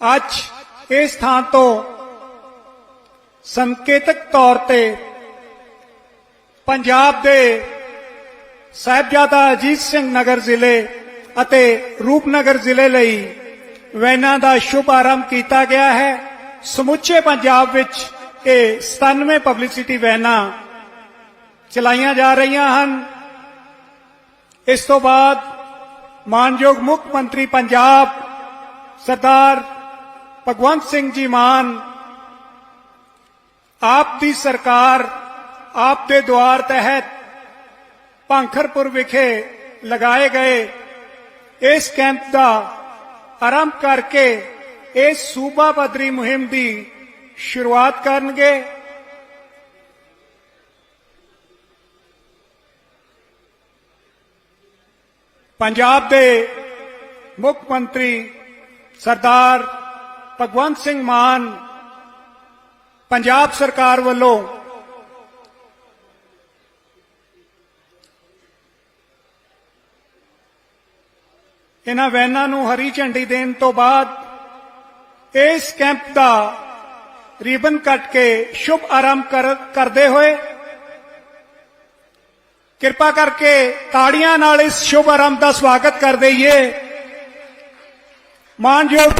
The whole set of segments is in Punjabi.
ਅੱਜ ਇਸ ਥਾਂ ਤੋਂ ਸੰਕੇਤਕ ਤੌਰ ਤੇ ਪੰਜਾਬ ਦੇ ਸਾਹਿਬਜ਼ਾਦਾ ਅਜੀਤ ਸਿੰਘ ਨਗਰ ਜ਼ਿਲ੍ਹੇ ਅਤੇ ਰੂਪਨਗਰ ਜ਼ਿਲ੍ਹੇ ਲਈ ਵੈਨਾਂ ਦਾ ਸ਼ੁਭ ਆਰੰਭ ਕੀਤਾ ਗਿਆ ਹੈ। ਸਮੁੱਚੇ ਪੰਜਾਬ ਵਿੱਚ ਇਹ 97 ਪਬਲਿਸਿਟੀ ਵੈਨਾਂ ਚਲਾਈਆਂ ਜਾ ਰਹੀਆਂ ਹਨ। ਇਸ ਤੋਂ ਬਾਅਦ ਮਾਨਯੋਗ ਮੁੱਖ ਮੰਤਰੀ ਪੰਜਾਬ ਸਰਦਾਰ ਭਗਵੰਤ ਸਿੰਘ ਜੀ ਮਾਨ, ਆਪ ਦੀ ਸਰਕਾਰ ਆਪ ਦੇ ਦੁਆਰ ਤਹਿਤ ਭਾਂਖਰਪੁਰ ਵਿਖੇ ਲਗਾਏ ਗਏ ਇਸ ਕੈਂਪ ਦਾ ਆਰੰਭ ਕਰਕੇ ਇਸ ਸੂਬਾ ਪੱਧਰੀ ਮੁਹਿੰਮ ਦੀ ਸ਼ੁਰੂਆਤ ਕਰਨਗੇ। ਪੰਜਾਬ ਦੇ ਮੁੱਖ ਮੰਤਰੀ ਸਰਦਾਰ ਭਗਵੰਤ ਸਿੰਘ ਮਾਨ ਪੰਜਾਬ ਸਰਕਾਰ ਵੱਲੋਂ ਇਹਨਾਂ ਵੈਨਾਂ ਨੂੰ ਹਰੀ ਝੰਡੀ ਦੇਣ ਤੋਂ ਬਾਅਦ ਇਸ ਕੈਂਪ ਦਾ ਰਿਬਨ ਕੱਟ ਕੇ ਸ਼ੁਭ ਆਰੰਭ ਕਰ- ਕਰਦੇ ਹੋਏ ਕਿਰਪਾ ਕਰਕੇ ਤਾੜੀਆਂ ਨਾਲ ਇਸ ਸ਼ੁਭ ਆਰੰਭ ਦਾ ਸਵਾਗਤ ਕਰ ਦਈਏ। ਮਾਨਯੋਗ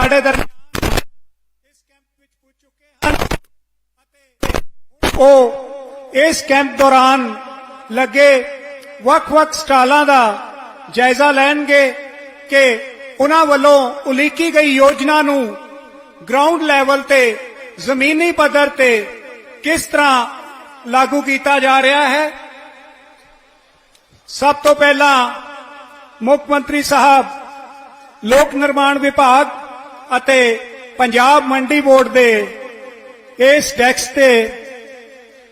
ਸਾਡੇ ਦਰਮਿਆਨ ਇਸ ਕੈਂਪ ਵਿੱਚ ਪੁੱਜ ਚੁੱਕੇ ਹਨ ਅਤੇ ਉਹ ਇਸ ਕੈਂਪ ਦੌਰਾਨ ਲੱਗੇ ਵੱਖ-ਵੱਖ ਸਟਾਲਾਂ ਦਾ ਜਾਇਜ਼ਾ ਲੈਣਗੇ ਕਿ ਉਹਨਾਂ ਵੱਲੋਂ ਉਲੀਕੀ ਗਈ ਯੋਜਨਾ ਨੂੰ ਗਰਾਊਂਡ ਲੈਵਲ ਤੇ, ਜ਼ਮੀਨੀ ਪੱਧਰ ਤੇ ਕਿਸ ਤਰ੍ਹਾਂ ਲਾਗੂ ਕੀਤਾ ਜਾ ਰਿਹਾ ਹੈ? ਸਭ ਤੋਂ ਪਹਿਲਾਂ ਮੁੱਖ ਮੰਤਰੀ ਸਾਹਿਬ, ਲੋਕ ਨਿਰਮਾਣ ਵਿਭਾਗ ਅਤੇ ਪੰਜਾਬ ਮੰਡੀ ਬੋਰਡ ਦੇ ਇਸ ਡੈਸਕ ਤੇ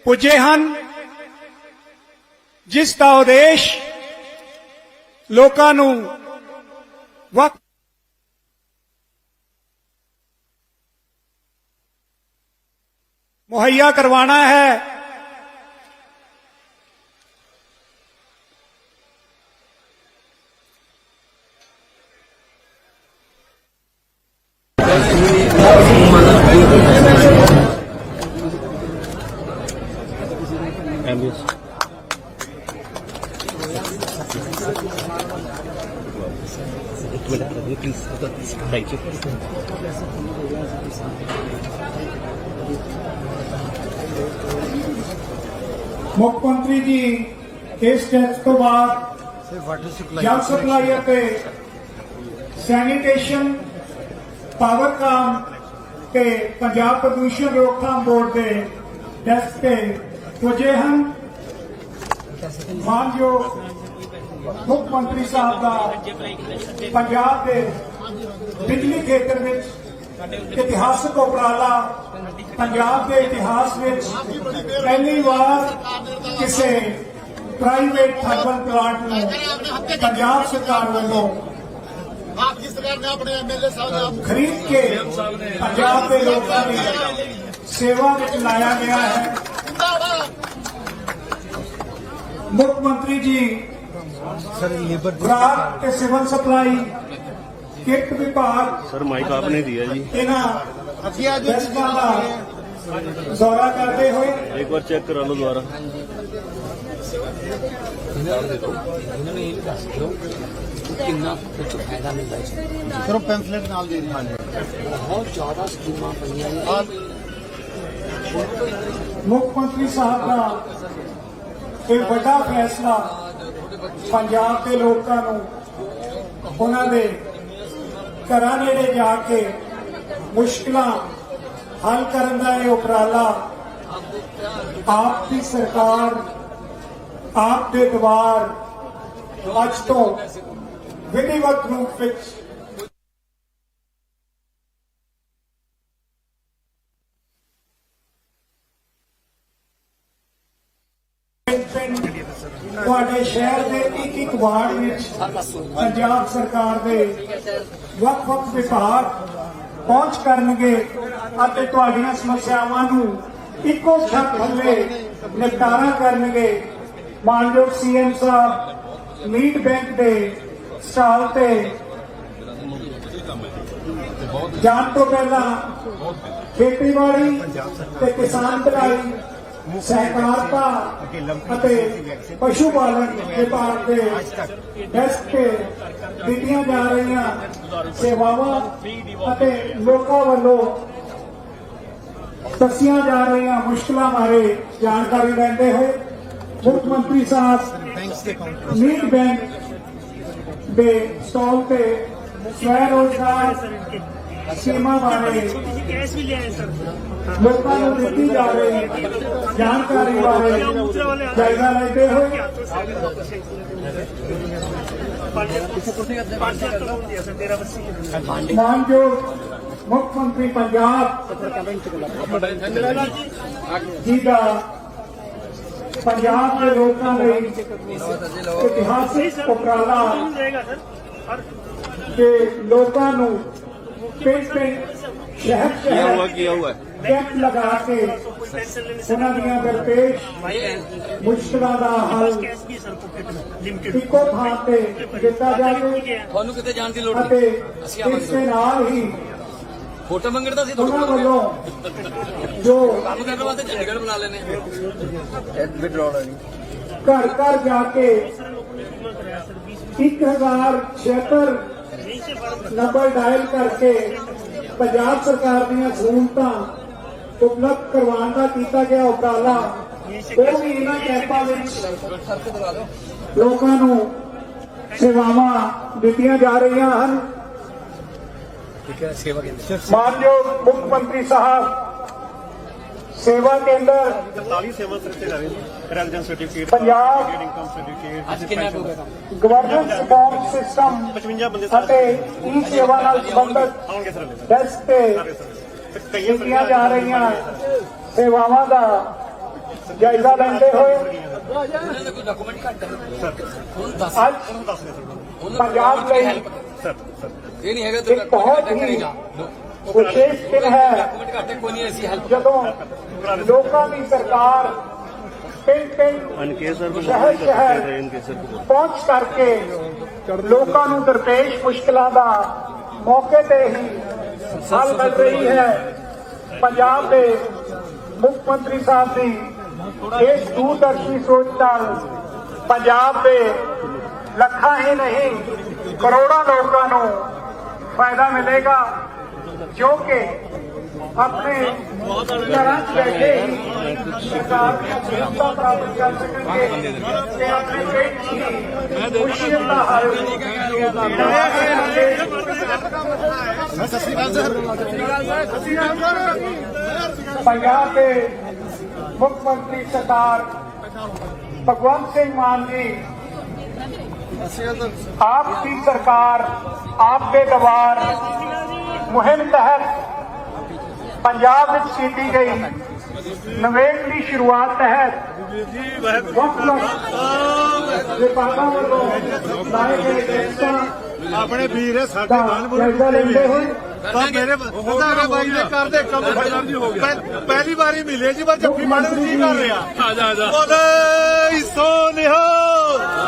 ਪੁੱਜੇ ਹਨ, ਜਿਸ ਦਾ ਉਦੇਸ਼ ਲੋਕਾਂ ਨੂੰ ਵਕ ਮੁਹੱਈਆ ਕਰਵਾਉਣਾ ਹੈ ਐਂਬੂਲੈਂਸ ਇੱਕ ਮਿੰਟ ਪਲੀਜ਼ ਰਾਈਟ ਮੁੱਖ ਮੰਤਰੀ ਜੀ ਇਸ ਟੈਕਸ ਤੋਂ ਬਾਅਦ ਜਲ ਸਪਲਾਈ ਅਤੇ ਸੈਨੀਟੇਸ਼ਨ ਪਾਵਰਕਾਮ ਤੇ ਪੰਜਾਬ ਪ੍ਰਦੂਸ਼ਣ ਰੋਕਥਾਮ ਬੋਰਡ ਦੇ ਡੈਸਕ ਤੇ ਪੁੱਜੇ ਹਨ। ਮਾਨਯੋਗ ਮੁੱਖ ਮੰਤਰੀ ਸਾਹਿਬ ਦਾ ਪੰਜਾਬ ਦੇ ਬਿਜਲੀ ਖੇਤਰ ਵਿੱਚ ਇਤਿਹਾਸਕ ਉਪਰਾਲਾ ਪੰਜਾਬ ਦੇ ਇਤਿਹਾਸ ਵਿੱਚ ਪਹਿਲੀ ਵਾਰ ਕਿਸੇ ਪ੍ਰਾਈਵੇਟ ਥਰਮਲ ਪਲਾਂਟ ਨੂੰ ਪੰਜਾਬ ਸਰਕਾਰ ਵੱਲੋਂ ਆਪ ਦੀ ਸਰਕਾਰ ਨੇ ਆਪਣੇ ਐਮਐਲਏ ਸਾਹਿਬ ਨੇ ਆਪ ਖਰੀਦ ਕੇ ਪੰਜਾਬ ਦੇ ਲੋਕਾਂ ਦੀ ਸੇਵਾ ਵਿੱਚ ਲਾਇਆ ਗਿਆ ਹੈ। ਮੁੱਖ ਮੰਤਰੀ ਜੀ ਖੁਰਾਕ ਤੇ ਸਿਵਲ ਸਪਲਾਈ ਕਿਰਤ ਵਿਭਾਗ ਸਰ ਮਾਈਕ ਆਪਨੇ ਦਿਆ ਜੀ। ਇਹਨਾਂ ਅਸੀਂ ਅੱਜ ਦਸਤਾਂ ਦਾ ਦੌਰਾ ਕਰਦੇ ਹੋਏ ਇੱਕ ਵਾਰ ਚੈੱਕ ਕਰਾ ਲਓ ਦੁਬਾਰਾ। ਕਿੰਨਾ ਕੁਝ ਫਾਇਦਾ ਮਿਲਦਾ ਤੋਂ। ਸਿਰਫ ਪੈਂਫਲੇਟ ਨਾਲ ਦੇ ਰਹੇ ਬਹੁਤ ਜ਼ਿਆਦਾ ਸਕੀਮਾਂ ਪਈਆਂ ਨੇ। ਹਾਂ ਮੁੱਖ ਮੰਤਰੀ ਸਾਹਿਬ ਦਾ ਇਹ ਵੱਡਾ ਫੈਸਲਾ ਪੰਜਾਬ ਦੇ ਲੋਕਾਂ ਨੂੰ ਉਹਨਾਂ ਦੇ ਘਰਾਂ ਨੇੜੇ ਜਾ ਕੇ ਮੁਸ਼ਕਲਾਂ ਹੱਲ ਕਰਨ ਦਾ ਇਹ ਉਪਰਾਲਾ ਆਪ ਦੀ ਸਰਕਾਰ ਆਪ ਦੇ ਦਵਾਰ ਅੱਜ ਤੋਂ ਵਿਧੀਵਤ ਰੂਪ ਵਿੱਚ ਪਿੰਡ ਤੁਹਾਡੇ ਸ਼ਹਿਰ ਦੇ ਇੱਕ ਇੱਕ ਵਾਰਡ ਵਿੱਚ ਪੰਜਾਬ ਸਰਕਾਰ ਦੇ ਵੱਖ-ਵੱਖ ਵਿਭਾਗ ਪਹੁੰਚ ਕਰਨਗੇ ਅਤੇ ਤੁਹਾਡੀਆਂ ਸਮੱਸਿਆਵਾਂ ਨੂੰ ਇੱਕੋ ਛੱਤ ਥੱਲੇ ਨਿਪਟਾਰਾ ਕਰਨਗੇ। ਮਾਨਯੋਗ ਸੀਐਮ ਸਾਹਿਬ ਮੀਟ ਬੈਂਕ ਦੇ ਸਟਾਲ ਤੇ ਜਾਣ ਤੋਂ ਪਹਿਲਾਂ ਖੇਤੀਬਾੜੀ ਤੇ ਕਿਸਾਨ ਭਲਾਈ ਸਹਿਕਾਰਤਾ ਅਤੇ ਪਸ਼ੂ ਪਾਲਣ ਵਿਭਾਗ ਦੇ ਡੈਸਕ ਤੇ ਦਿੱਤੀਆਂ ਜਾ ਰਹੀਆਂ ਸੇਵਾਵਾਂ ਅਤੇ ਲੋਕਾਂ ਵੱਲੋਂ ਦੱਸੀਆਂ ਜਾ ਰਹੀਆਂ ਮੁਸ਼ਕਲਾਂ ਬਾਰੇ ਜਾਣਕਾਰੀ ਲੈਂਦੇ ਹੋਏ ਮੁੱਖ ਮੰਤਰੀ ਸਾਹਿਬ ਨੀਟ ਬੈਂਕ پہ اسٹال پہ سوئے روزگار سیما بارے لوگوں کو دیتی جا رہی جانکاری بارے جائزہ لیتے ہوئے نام جو مکھ منتری پنجاب جی کا ਪੰਜਾਬ ਦੇ ਲੋਕਾਂ ਲਈ ਇਤਿਹਾਸਿਕ ਉਪਰਾਲਾ ਤੇ ਲੋਕਾਂ ਨੂੰ ਪਿੰਡ ਪਿੰਡ ਸ਼ਹਿਰ ਸ਼ਹਿਰ ਕੀ ਹੋਇਆ ਕੈਂਪ ਲਗਾ ਕੇ ਉਹਨਾਂ ਦੀਆਂ ਦਰਪੇਸ਼ ਮੁਸ਼ਕਲਾਂ ਦਾ ਹੱਲ ਇੱਕੋ ਥਾਂ ਤੇ ਦਿੱਤਾ ਜਾਵੇ ਤੁਹਾਨੂੰ ਕਿਤੇ ਜਾਣ ਦੀ ਲੋੜ ਨਹੀਂ। ਅਤੇ ਇਸ ਦੇ ਨਾਲ ਹੀ ਫੋਟੋ ਮੰਗਣ ਦਾ ਸੀ ਉਹਨਾਂ ਤੁਹਾਡੇ ਕੋਲ? ਵੱਲੋਂ ਜੋ ਕੰਮ ਕਰਨ ਵਾਸਤੇ ਚੰਡੀਗੜ੍ਹ ਬਣਾ ਲੈਨੇ ਘਰ ਘਰ ਜਾ ਕੇ 1076 ਨੰਬਰ ਡਾਇਲ ਕਰਕੇ ਪੰਜਾਬ ਸਰਕਾਰ ਦੀਆਂ ਸਹੂਲਤਾਂ ਉਪਲਬਧ ਕਰਵਾਉਣ ਦਾ ਕੀਤਾ ਗਿਆ ਉਪਰਾਲਾ ਉਹ ਵੀ ਇਹਨਾਂ ਕੈਂਪਾਂ ਵਿੱਚ ਲੋਕਾਂ ਨੂੰ ਸੇਵਾਵਾਂ ਦਿੱਤੀਆਂ ਜਾ ਰਹੀਆਂ ਹਨ। ਠੀਕ ਹੈ ਸੇਵਾ ਕੇਂਦਰ। ਮਾਨਯੋਗ ਮੁੱਖ ਮੰਤਰੀ ਸਾਹਿਬ ਸੇਵਾ ਕੇਂਦਰ 43 ਸੇਵਾ certificate residence certificate Punjab income certificate ਅੱਜ ਕਿੰਨਾ ਹੋ ਗਿਆ ਸਿਸਟਮ 55 ਬੰਦੇ ਅਤੇ ਈ ਸੇਵਾ ਨਾਲ ਸੰਬੰਧਿਤ ਆਉਣਗੇ ਸਰ ਡੈਸਕ ਤੇ ਕਈਆਂ ਕੀਤੀਆਂ ਜਾ ਰਹੀਆਂ ਸੇਵਾਵਾਂ ਦਾ ਜਾਇਜ਼ਾ ਲੈਂਦੇ ਹੋਏ। ਅੱਜ ਦੱਸ ਦੇ ਸਰ ਉਹਨਾਂ ਪੰਜਾਬ ਲਈ ਇਹ ਨਹੀਂ ਹੈਗਾ ਤੂੰ ਇੱਕ ਬਹੁਤ ਹੀ ਵਿਸ਼ੇਸ਼ ਦਿਨ ਹੈ। ਡਾਕੂਮੈਂਟ ਘੱਟ ਹੈ ਕੋਈ ਨਹੀਂ ਅਸੀਂ ਹੈਲਪ ਜਦੋਂ ਲੋਕਾਂ ਦੀ ਸਰਕਾਰ ਪਿੰਡ ਪਿੰਡ ਸ਼ਹਿਰ ਸ਼ਹਿਰ ਰਹੇ ਇਨਕੇ ਸਰ ਪਹੁੰਚ ਕਰਕੇ ਲੋਕਾਂ ਨੂੰ ਦਰਪੇਸ਼ ਮੁਸ਼ਕਲਾਂ ਦਾ ਮੌਕੇ ਤੇ ਹੀ ਹੱਲ ਮਿਲ ਰਹੀ ਹੈ। ਪੰਜਾਬ ਦੇ ਮੁੱਖ ਮੰਤਰੀ ਸਾਹਿਬ ਦੀ ਇਸ ਦੂਰਦਰਸ਼ੀ ਸੋਚ ਨਾਲ ਪੰਜਾਬ ਦੇ ਲੱਖਾਂ ਹੀ ਨਹੀਂ ਕਰੋੜਾਂ ਲੋਕਾਂ ਨੂੰ ਫਾਇਦਾ ਮਿਲੇਗਾ, ਜੋ ਕਿ ਆਪਣੇ ਘਰਾਂ 'ਚ ਬੈਠੇ ਹੀ ਸਰਕਾਰ ਦੀਆਂ ਸਹੂਲਤਾਂ ਪ੍ਰਾਪਤ ਕਰ ਸਕਣਗੇ ਤੇ ਆਪਣੇ ਪੇਟ ਦੀ ਮੁਸ਼ਕਿਲ ਦਾ ਹੱਲ ਸਤਿ ਸ਼੍ਰੀ ਅਕਾਲ ਸਰ ਪੰਜਾਬ ਦੇ ਮੁੱਖ ਮੰਤਰੀ ਸਰਦਾਰ ਭਗਵੰਤ ਸਿੰਘ ਮਾਨ ਜੀ ਆਪ ਦੀ ਸਰਕਾਰ ਆਪ ਦੇ ਦਵਾਰ ਮੁਹਿੰਮ ਤਹਿਤ ਪੰਜਾਬ ਵਿੱਚ ਕੀਤੀ ਗਈ ਨਵੇਕ ਦੀ ਸ਼ੁਰੂਆਤ ਤਹਿਤ ਵੱਖ ਵੱਖ ਵਿਭਾਗਾਂ ਵੱਲੋਂ ਲਾਏ ਗਏ ਟੈਕਸਾਂ ਆਪਣੇ ਵੀਰ ਸਾਡੇ ਦਾ ਜਾਇਜ਼ਾ ਲੈਂਦੇ ਹੋਏ। ਤਾਂ ਮੇਰੇ ਉਹਦਾ ਬਾਈ ਦੇ ਘਰ ਦੇ ਕੰਮ ਹੋ ਗਿਆ। ਪਹਿਲੀ ਵਾਰੀ ਮਿਲੇ ਜੀ ਪਰ ਜੱਫੀ ਮਾਰਨ ਕੀ ਕਰ ਰਿਹਾ। ਆ ਜਾ ਆ ਜਾ। ਉਹਦੇ ਸੋਨਿਹਾ।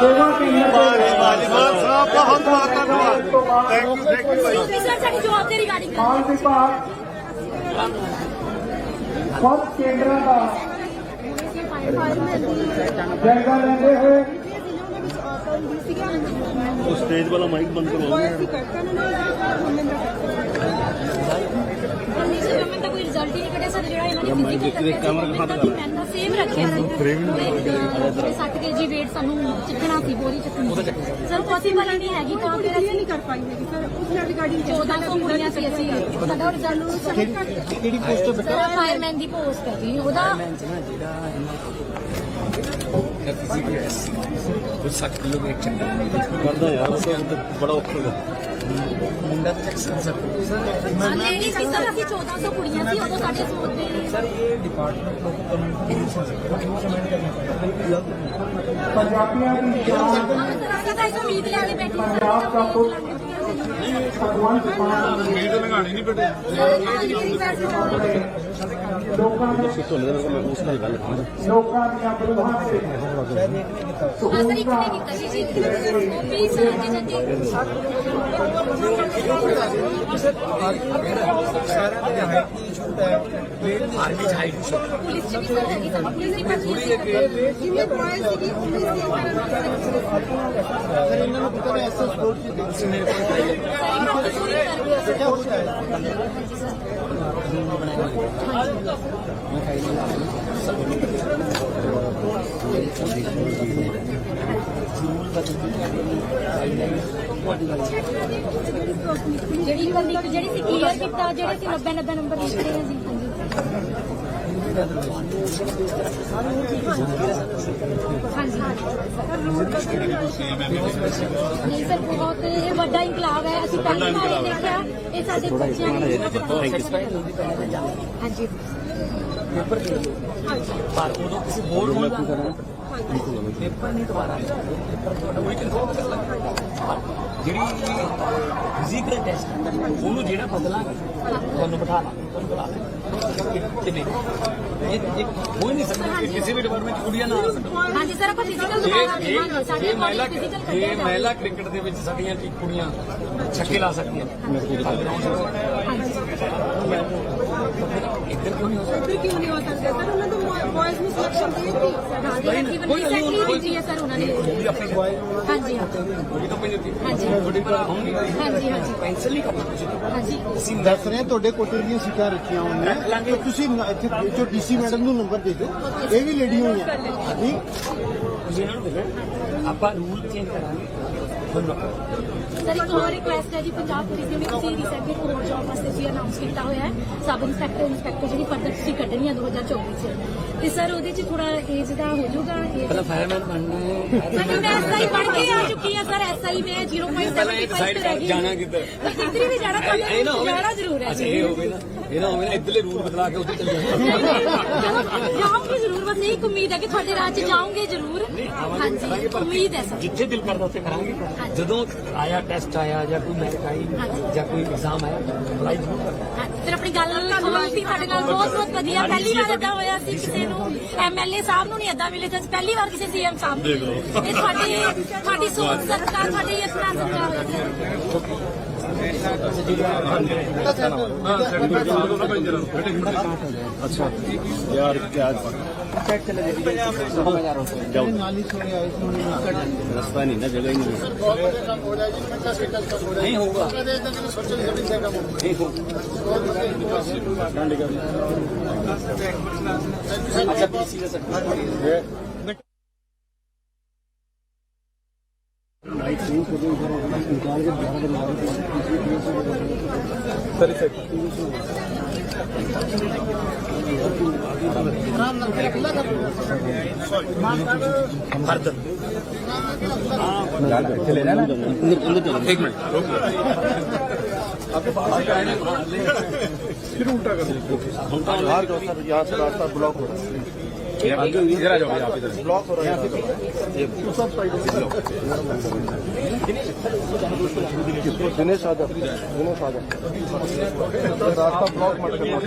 ਸੇਵਾ ਕੇਂਦਰ ਦੇ ਬਾਜੀ ਸਾਹਿਬ ਬਹੁਤ ਬਹੁਤ ਧੰਨਵਾਦ ਥੈਂਕ ਯੂ ਥੈਂਕ ਯੂ ਭਾਈ ਸਰ ਸਾਡੀ ਜਵਾਬ ਦੇ ਮਾਲ ਵਿਭਾਗ ਬਹੁਤ ਕੇਂਦਰਾਂ ਦਾ ਜਾਇਜ਼ਾ ਲੈਂਦੇ ਹੋਏ ਉਹ ਸਟੇਜ ਵਾਲਾ ਮਾਈਕ ਬੰਦ ਕਰਵਾਓ ਗਵਰਨਮੈਂਟ ਦਾ ਕੋਈ ਰਿਜ਼ਲਟ ਹੀ ਨਹੀਂ ਕੱਢਿਆ ਸਰ ਜਿਹੜਾ ਇਹਨਾਂ ਨੇ ਫਿਜ਼ੀਕਲ ਕੈਮਰਾ ਪੈਨ ਦਾ ਸੇਮ ਰੱਖਿਆ ਸੀ 60 ਕੇਜੀ weight ਸਾਨੂੰ ਚੱਕਣਾ ਸੀ ਬੋਰੀ ਚੱਕਣੀ ਸਰ ਪੋਸੀਬਲ ਨਹੀਂ ਹੈਗੀ ਤਾਂ ਫਿਰ ਅਸੀਂ ਨਹੀਂ ਕਰ ਪਾਏਗੀ ਸਰ। ਉਸ ਨਾਲ ਰਿਗਾਰਡਿੰਗ 1400 ਕੁੜੀਆਂ ਸੀ ਅਸੀਂ। ਸਾਡਾ ਰਿਜ਼ਲਟ ਕਿਹੜੀ ਪੋਸਟ ਤੇ ਸਰ ਫਾਇਰਮੈਨ ਦੀ ਪੋਸਟ ਹੈ ਜੀ ਉਹਦਾ ਕੁਝ 60 ਕਿਲੋ weight ਚੱਕਰ ਕਰਦਾ ਯਾਰ ਉਹ ਤਾਂ ਬੜਾ ਔਖਾ ਹੈਗਾ ਮੁੰਡਾ ਤਾਂ ਚੱਕ ਸਕਦਾ ਲੇਡੀਜ਼ ਸੀ ਸਰ ਅਸੀਂ 1400 ਕੁੜੀਆਂ ਸੀ ਉਦੋਂ ਸਾਡੇ ਸੋਚ ਦੇ ਸਰ ਇਹ ਡਿਪਾਰਟਮੈਂਟ ਆਫ ਪੰਜਾਬੀਆਂ ਦੀ ਜਾਨ ਅਸੀਂ ਤਾਂ ਇਸ ਉਮੀਦ ਲੈ ਕੇ ਬੈਠੇ ਸੀ ਪੰਜਾਬ ਦਾ ਪੁੱਤ ਭਗਵੰਤ ਮਾਨ ਲੋਕਾਂ ਨੂੰ ਤੁਹਾਨੂੰ ਤਾਂ ਮੈਂ ਉਸ ਨਾਲ ਗੱਲ ਕਰਾਂਗਾ ਲੋਕਾਂ ਦੀਆਂ ਬਰੂਹਾਂ ਤੇ ਅਸਰ ਇੱਕ ਨੇ ਕੀਤਾ ਸੀ ਜੀ ਉਹ ਵੀ ਸਰ ਜੀ ਜੱਟੀ ਆਰਮੀ ਚ ਹਾਈ ਪੁਲਿਸ ਚ ਵੀ ਸਰ ਹੈਗੀ ਸਰ ਪੁਲਿਸ ਦੀ ਭਰਤੀ ਜਿੰਨੇ ਬॉयਜ਼ ਸੀਗੀ ਪੁਲਿਸ ਦੀ ਸਰ ਇਹਨਾਂ ਨੂੰ ਪਤਾ ਨਹੀਂ ਐਸਐਸ ਕੋਡ ਚ ਮੇਰੇ ਕੋਲ ਹਾਂਜੀ ਸਰ ਜਿਹੜੀ ਕਰਨੀ ਜਿਹੜੀ ਸੀ ਕਲੀਅਰ ਕੀਤਾ, ਜਿਹੜੇ ਸੀ 90 90 ਨੰਬਰ ਲਿਖਦੇ ਆ ਜੀ ਨਹੀਂ ਸਰ ਬਹੁਤ ਇਹ ਵੱਡਾ ਇਨਕਲਾਬ ਹੈ। ਅਸੀਂ ਪਹਿਲੀ ਵਾਰ ਇਹ ਦੇਖਿਆ। ਇਹ ਸਾਡੇ ਬੱਚਿਆਂ ਨੇ ਹਾਂਜੀ। ਪਰ ਉਦੋਂ ਕਿਸੇ ਹੋਰ ਨੂੰ ਪੇਪਰ ਨਹੀਂ ਦੁਬਾਰਾ। ਪੇਪਰ ਤੁਹਾਡਾ ਉਹੀ ਕਨਫਰਮ ਕਰ ਲਾਂਗੇ ਜਿਹੜੀ ਫਿਜ਼ੀਕਲ ਟੈਸਟ ਉਹਨੂੰ ਜਿਹੜਾ ਬਦਲਾਂਗੇ ਤੁਹਾਨੂੰ ਬਿਠਾ ਲਾਂਗੇ ਤੁਹਾਨੂੰ ਬੁਲਾ ਲਾਂਗੇ ਕਿ ਨਹੀਂ ਇਹ ਹੀ ਨਹੀਂ ਸਕਦਾ ਕਿ ਕਿਸੇ ਵੀ ਡਿਪਾਰਟਮੈਂਟ ਚ ਕੁੜੀਆਂ ਨਾ ਆ ਸਕਣ। ਹਾਂਜੀ ਸਰ ਆਪਾਂ ਫਿਜ਼ੀਕਲ ਦੇਵਾਂਗੇ ਸਾਡੇ ਜੇ ਮਹਿਲਾ ਫਿਜ਼ੀਕਲ ਜੇ ਕੱਢਿਆ ਜਾਵੇ ਮਹਿਲਾ ਕ੍ਰਿਕਟ ਦੇ ਵਿੱਚ ਸਾਡੀਆਂ ਕੀ ਕੁੜੀਆਂ ਛੱਕੇ ਲਾ ਸਕਦੀਆਂ ਇੱਧਰ ਕਿਉਂ ਨਹੀਂ ਹੋ ਸਕਦਾ? ਫਿਰ ਕਿਉਂ ਨਹੀਂ ਹੋ ਸਕਦਾ? ਸਰ ਉਹਨਾਂ ਨੂੰ ਬॉयਜ਼ ਨੂੰ ਸਿਲੈਕਸ਼ਨ ਦੀ ਦਿੱਤੀ। ਹਾਂਜੀ ਹਾਂਜੀ ਬੰਦੀ ਸੈਕਟਰੀ ਦਿੱਤੀ ਹੈ ਸਰ ਉਹਨਾਂ ਨੇ। ਵੀ ਆਪਣੀ ਹਾਂਜੀ ਹਾਂਜੀ। ਪੈਨਸਲ ਨਹੀਂ ਕਰਨਾ ਤੁਸੀਂ ਹਾਂਜੀ। ਅਸੀਂ ਦੱਸ ਰਹੇ ਹਾਂ ਤੁਹਾਡੇ ਕੋਟੇ ਦੀਆਂ ਸਿੱਖਾਂ ਰੱਖੀਆਂ ਹੋਈਆਂ ਤੇ ਤੁਸੀਂ ਨ- ਇੱਥੇ ਜੋ ਡੀਸੀ ਮੈਡਮ ਨੂੰ ਨੰਬਰ ਦੇ ਦਿਓ। ਇਹ ਵੀ ਲੇਡੀ ਹੋਈਆਂ। ਨਹੀਂ ਤੁਸੀਂ ਇਹਨਾਂ ਨੂੰ ਦੇਖੋ ਆਪਾਂ ਰੂਲ ਚੇਂਜ ਕਰਾਂਗੇ। ਸਰ ਇੱਕ ਹੋਰ ਰਿਕੁਐਸਟ ਹੈ ਜੀ ਪੰਜਾਬ ਪੁਲਿਸ ਦੇ ਵੀ ਤੁਸੀਂ ਰੀਸੈਂਟਲੀ ਇੱਕ ਹੋਰ ਜੌਬ ਵਾਸਤੇ ਜੀ ਅਨਾਉਂਸ ਕੀਤਾ ਹੋਇਆ ਹੈ। ਸਬ ਇੰਸਪੈਕਟਰ ਇੰਸਪੈਕਟਰ ਜਿਹੜੀ ਫਰਦਰ ਤੁਸੀਂ ਕੱਢਣੀ ਹੈ 2024 ਚ। ਤੇ ਸਰ ਉਹਦੇ ਚ ਥੋੜਾ ਏਜ ਦਾ ਹੋ ਜਾਊਗਾ age- ਪਹਿਲਾਂ ਫਾਇਰਮੈਨ ਬਣਨਾ ਹੈ ਸਰ ਮੈਂ ਐਸਆਈ ਪੜ੍ਹ ਕੇ ਆ ਚੁੱਕੀ ਹਾਂ ਸਰ ਐਸਆਈ ਮੈਂ 0.75 ਪਹਿਲਾਂ ਇਹ decide ਕਰ ਜਾਣਾ ਕਿੱਧਰ। ਕਿੱਧਰ ਵੀ ਜਾਣਾ ਇਹ- ਇਹ ਨਾ ਹੋਵੇ ਜਾਣਾ ਜ਼ਰੂਰ ਹੈ ਅੱਛਾ ਇਹ ਹੋਵੇ ਨਾ। ਇਹ ਨਾ ਹੋਵੇ ਨਾ ਇੱਧਰਲੇ ਰੂਲ ਬਦਲਾ ਕੇ ਉੱਧਰ ਚੱਲ ਜਾਣਾ ਜਾਉਂਗੇ ਜ਼ਰੂਰ ਬਸ ਇੱਕ ਉਮੀਦ ਹੈ ਕਿ ਤੁਹਾਡੇ ਰਾਜ ਚ ਜਾਉਂਗੇ ਜ਼ਰੂਰ। ਹਾਂਜੀ ਉਮੀਦ ਹੈ ਸਰ। ਜਿੱਥੇ ਦਿਲ ਕਰਦਾ ਉੱਥੇ ਕਰਾਂਗੇ। ਜਦੋਂ ਆਇਆ ਟੈਸਟ ਆਇਆ ਜਾਂ ਕੋਈ ਮੈਰਿਟ ਆਈ ਜਾਂ ਕੋਈ ਐਗਜ਼ਾਮ ਆਇਆ ਅਪਲਾਈ ਜ਼ਰੂਰ ਕਰਨਾ ਫਿਰ ਆਪਣੀ ਗੱਲ ਖੋਲਤੀ ਸਾਡੇ ਨਾਲ ਬਹੁਤ ਬਹੁਤ ਵਧੀਆ। ਪਹਿਲੀ ਵਾਰ ਇਦਾਂ ਹੋਇਆ ਸੀ ਕਿਸੇ ਨੂੰ। ਐਮਐਲਏ ਸਾਹਿਬ ਨੂੰ ਨਹੀਂ ਇਦਾਂ ਮਿਲੇ ਜਦ ਪਹਿਲੀ ਵਾਰ ਕਿਸੇ ਸੀਐਮ ਸਾਹਿਬ ਨੂੰ। ਇਹ ਤੁਹਾਡੀ ਤੁਹਾਡੀ ਸੋਚ ਸਰਕਾਰ ਤੁਹਾਡੀ ਇਸ ਤਰ੍ਹਾਂ ਸਰਕਾਰ ਅੱਛਾ। ਯਾਰ ਕੀ साइड चले जाइए नाली छोड़े रास्ता नहीं ना जगह ही नहीं होगा नहीं होगा अच्छा बीस सर बाइक सही कर فرد بلاک ہو رہا ہے بلاک ہو رہا دنیش یادو دنیش راستہ بلاک مت کرنا